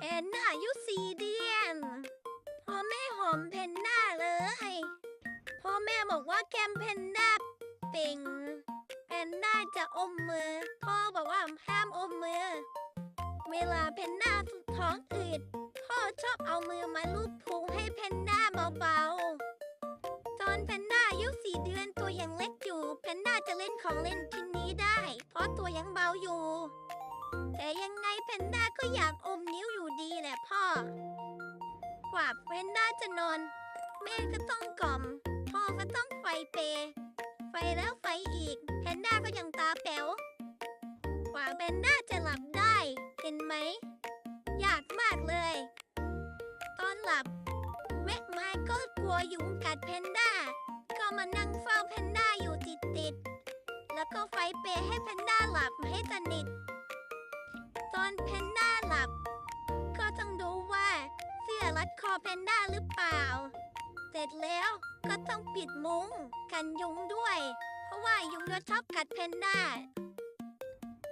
แอนน่าอายุสี่เดือนพ่อแม่หอมเพนด้าเลยพ่อแม่บอกว่าแกมเพนด้าเป่งเพนด้าจะอมมือ พ่อบอกว่าห้ามอมมือ เวลาเพนด้าท้องอืดพ่อชอบเอามือมาลูบพุงให้เพนด้าเบาๆตอนเพนด้าอายุสี่เดือนตัวยังเล็กอยู่เพนด้าจะเล่นของเล่นชิ้นนี้ได้ เพราะตัวยังเบาอยู่ แต่ยังไงเพนด้าก็อยากอมนิ้วอยู่ พ่อกว่าเพนด้าจะนอน แม่ก็ต้องกล่อม พ่อก็ต้องไฟเปย์ไฟแล้วไฟอีกเพนด้าก็ยังตาแป๋วกว่าเพนด้าจะหลับได้ เห็นไหม ยากมากเลย ตอนหลับ แม่ไม้ก็กลัวยุงกัดเพนด้า ก็มานั่งเฝ้าเพนด้าอยู่ติดติดแล้วก็ไฟเปย์ให้เพนด้าหลับให้สนิทตอนเพนด้า อรัดคอเพนด้าหรือเปล่า เสร็จแล้วก็ต้องปิดมุ้งกันยุงด้วย เพราะว่ายุงจะชอบกัดเพนด้า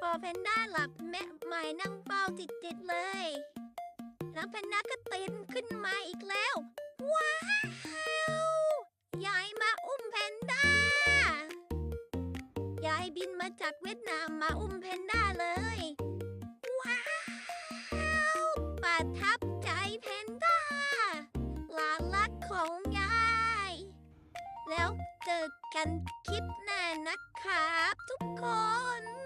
พอเพนด้าหลับแม่หมายนั่งเฝ้าติดๆเลย แล้วเพนด้าก็ตื่นขึ้นมาอีกแล้ว ว้าวยายมาอุ้มแพนด้ายายบินมาจากเวียดนามมาอุ้มแพนด้าเลย ว้าวประทั ของยาย แล้วเจอกันคลิปหน้านะครับทุกคน